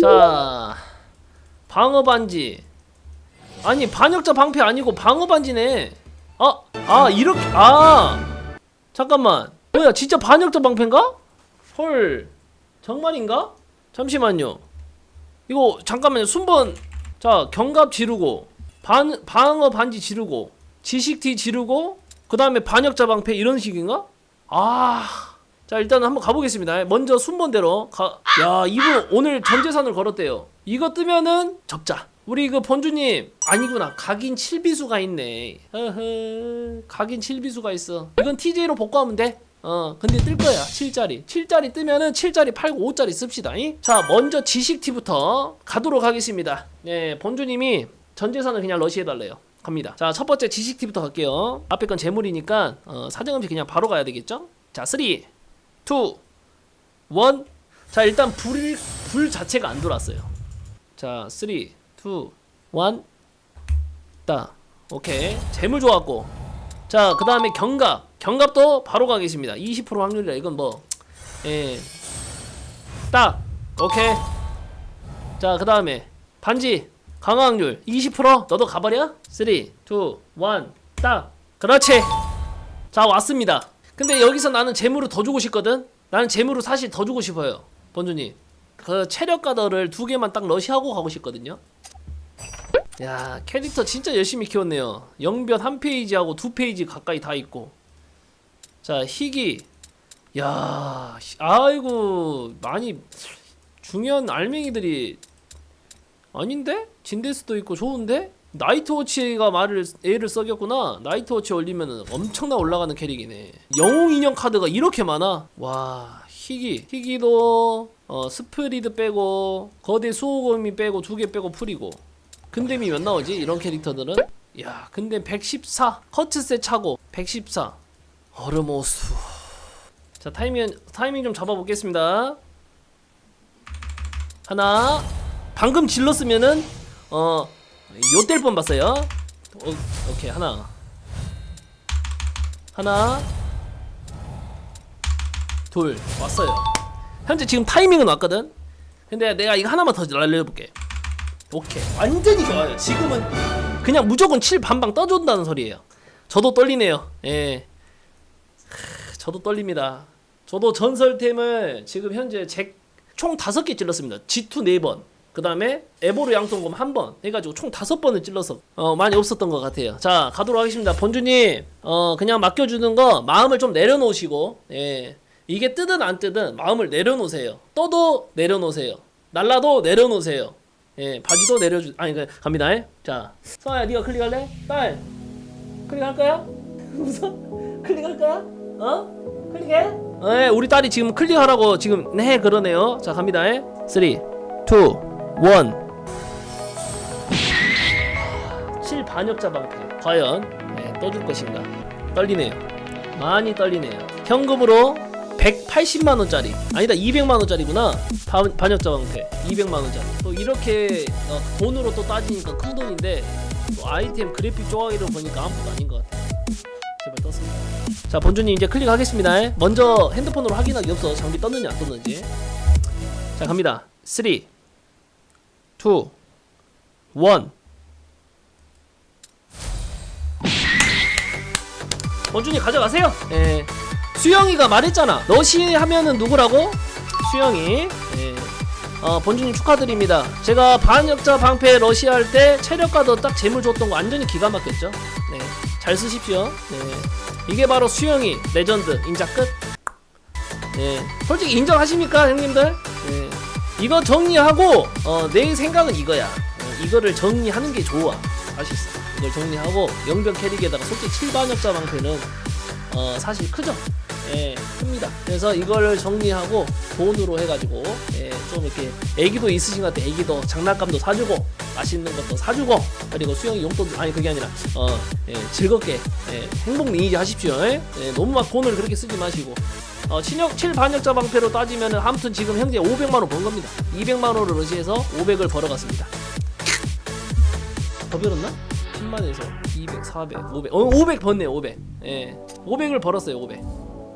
자 방어 반지 아니 반역자 방패 아니고 방어 반지네 아, 아 이렇게 아 잠깐만 뭐야 진짜 반역자 방패인가? 헐 정말인가? 잠시만요 이거 잠깐만요 순번 자 경갑 지르고 반 방어 반지 지르고 지식티 지르고 그 다음에 반역자 방패 이런 식인가? 아. 자 일단 한번 가보겠습니다. 먼저 순번대로 가. 야 이분 오늘 전 재산을 걸었대요. 이거 뜨면은 적자. 우리 그 본주님 아니구나 각인 7비수가 있네. 허허 각인 7비수가 있어. 이건 TJ로 복구하면 돼. 어 근데 뜰 거야 7짜리 7짜리 뜨면은 7짜리 팔고 5짜리 씁시다 잉? 자 먼저 지식티부터 가도록 하겠습니다 네 본주님이 전 재산을 그냥 러시해달래요 갑니다 자 첫 번째 지식티부터 갈게요 앞에 건 재물이니까 어, 사정음식 그냥 바로 가야 되겠죠 자 3, 2, 1. 자 일단 불, 불 자체가 안 들어왔어요. 자 3, 2, 1. 따. 오케이. 재물 좋았고. 자 그 다음에 경갑. 경갑도 바로 가겠습니다. 20% 확률이라 이건 뭐. 예. 딱. 오케이. 자 그 다음에 반지. 강화 확률 20% 너도 가버려? 3, 2, 1. 딱. 그렇지. 자 왔습니다. 근데 여기서 나는 재물을 더 주고 싶거든. 나는 재물을 사실 더 주고 싶어요, 본주님. 그 체력 가더를 두 개만 딱 러시하고 가고 싶거든요. 야 캐릭터 진짜 열심히 키웠네요. 영변 한 페이지하고 두 페이지 가까이 다 있고. 자 희귀. 야 씨, 아이고 많이 중요한 알맹이들이 아닌데? 진데스도 있고 좋은데? 나이트워치가 말을 애를 써겼구나. 나이트워치 올리면은 엄청나 올라가는 캐릭이네. 영웅 인형 카드가 이렇게 많아. 와 희귀 희귀도 어 스프리드 빼고 거대 수호검이 빼고 두 개 빼고 풀이고 근댐이 몇 나오지? 이런 캐릭터들은 야 근데 114 커트세 차고 114 어르모스 자 타이밍 타이밍 좀 잡아보겠습니다. 하나 방금 질렀으면은 어 요뗄 뻔 봤어요. 어, 오케이 하나 하나 둘 왔어요. 현재 지금 타이밍은 왔거든. 근데 내가 이거 하나만 더 날려볼게. 오케이 완전히 좋아요. 지금은 그냥 무조건 7 반방 떠준다는 소리예요. 저도 떨리네요. 예. 크, 저도 떨립니다. 저도 전설템을 지금 현재 제총 다섯 개 찔렀습니다. G2 네 번. 그 다음에 에보르 양동검 한 번 해가지고 총 다섯 번을 찔러서 어 많이 없었던 것 같아요. 자 가도록 하겠습니다. 본주님 어 그냥 맡겨주는 거 마음을 좀 내려놓으시고 예 이게 뜨든 안 뜨든 마음을 내려놓으세요. 떠도 내려놓으세요. 날라도 내려놓으세요. 예 바지도 내려주 아니 그 갑니다. 예. 자 서아야 네가 클릭할래? 빨 클릭할 거야? 무슨 클릭할 거야? 어? 클릭해? 예 우리 딸이 지금 클릭하라고 지금 네 그러네요. 자 갑니다. 예. 3 2 1 7 반역자 방패. 과연 네, 떠줄 것인가? 떨리네요. 많이 떨리네요. 현금으로 180만 원짜리. 아니다 200만 원짜리구나. 반, 반역자 방패. 200만 원짜리. 또 이렇게 어, 돈으로 또 따지니까 큰 돈인데 또 아이템 그래픽 조각이로 보니까 아무것도 아닌 것 같아요. 제발 떴습니다. 자 본주님 이제 클릭하겠습니다. 먼저 핸드폰으로 확인하기 없어 장비 떴느냐 안 떴는지. 자 갑니다. 3 2 1 원준이 가져가세요. 예. 수영이가 말했잖아. 러시 하면은 누구라고? 수영이. 예. 어, 본주님 축하드립니다. 제가 반역자 방패 러시 할때 체력과도 딱 재물 줬던 거 완전히 기가 막혔죠. 네. 잘 쓰십시오. 네. 이게 바로 수영이 레전드 인자 끝. 네. 솔직히 인정하십니까, 형님들? 네. 이거 정리하고 어, 내 생각은 이거야. 어, 이거를 정리하는 게 좋아. 아시겠어? 이걸 정리하고 영변 캐릭에다가 솔직히 7반역자 방패는 어, 사실 크죠. 예, 큽니다. 그래서 이거를 정리하고 돈으로 해가지고 예, 좀 이렇게 애기도 있으신 것 같아. 애기도 장난감도 사주고 맛있는 것도 사주고 그리고 수영이 용돈도 아니 그게 아니라 어, 예, 즐겁게 예, 행복 리니지 하십시오. 예? 예, 너무 막 돈을 그렇게 쓰지 마시고 어, 친역 7반역자 방패로 따지면은 아무튼 지금 현재 500만 원 번 겁니다. 200만 원을 러시해서 500을 벌어갔습니다. 더 벌었나? 10만에서 200, 400, 500. 어, 500 벌네요, 500. 예. 500을 벌었어요, 500.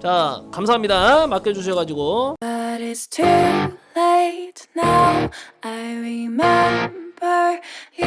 자, 감사합니다. 맡겨 주셔 가지고. But it's too late now. I remember you